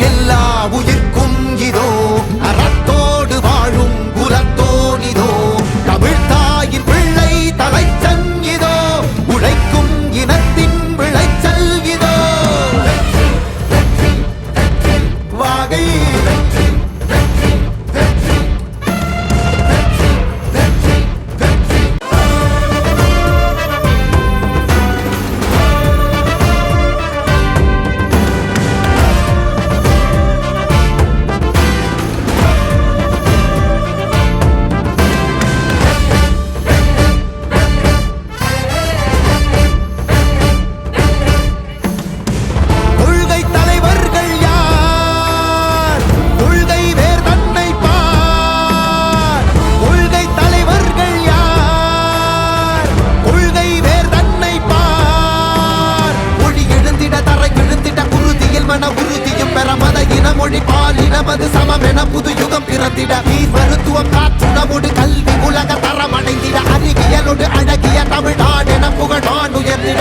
எல்லா உயிர் மொழி பால் இனமது சமமென புது யுகம் பிறந்திட. நீர் மருத்துவம் காற்றுணவோடு கல்வி உலக தரம் அடைந்திட அறிவியலோடு அழகிய தமிழ்நாடென புகழ் நான் உயர்ந்திட.